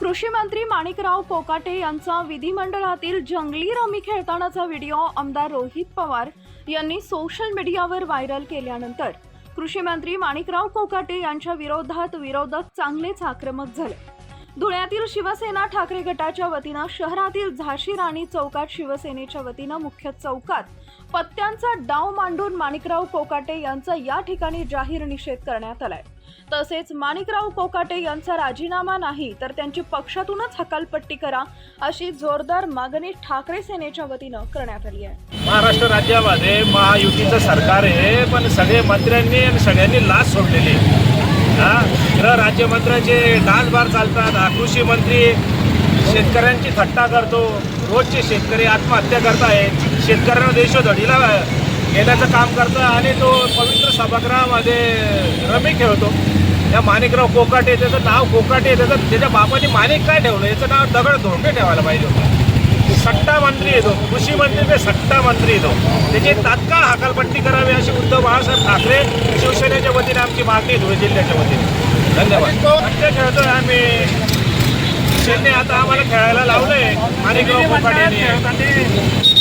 कृषी मंत्री माणिकराव कोकाटे यांचा विधिमंडळातील जंगली रमी खेळतानाचा व्हिडिओ आमदार रोहित पवार यांनी सोशल मीडियावर व्हायरल केल्यानंतर कृषी मंत्री माणिकराव कोकाटे यांच्या विरोधात विरोधक चांगलेच आक्रमक झाले. धुळ्यातील शिवसेना ठाकरे गटाच्या वतीनं शहरातील झाशी राणी चौकात शिवसेनेच्या वतीनं मुख्य चौकात पत्त्यांचा डाव मांडून माणिकराव कोकाटे यांचा या ठिकाणी जाहीर निषेध करण्यात आलाय तसेच माणिकराव कोकाटे यांचा राजीनामा नाही तर त्यांची पक्षातूनच हकालपट्टी करा अशी जोरदार मागणी ठाकरे सेनेच्या वतीनं करण्यात आली आहे महाराष्ट्र राज्यामध्ये महायुतीचं सरकार आहे पण सगळे मंत्र्यांनी आणि सगळ्यांनी लाच सोडलेली आहे. राज्यमंत्र्यांचे डान्स बार चालतात. हा कृषी मंत्री शेतकऱ्यांची थट्टा करतो. रोजचे शेतकरी आत्महत्या करतायत. शेतकऱ्यांना देशोधडीला घेण्याचं काम करतं आणि तो पवित्र सभागृहामध्ये रमी खेळतो. त्या माणिकराव कोकाटे त्याचं नाव कोकाटे त्याचं त्याच्या बापाने माणिक काय ठेवलं? याचं नाव दगड धोंडे ठेवायला पाहिजे होतं. सट्टा मंत्री येतो कृषी मंत्री ते सट्टा मंत्री येतो त्याची तात्काळ हकालपट्टी करावी अशी उद्धव बाळासाहेब ठाकरे शिवसेनेच्या वतीने आमची मागणी धुळे जिल्ह्याच्या वतीने. धन्यवाद. सट्टे खेळतोय आम्ही शेतने आता आम्हाला खेळायला लावलंय. आणि कोकाटे यांनी.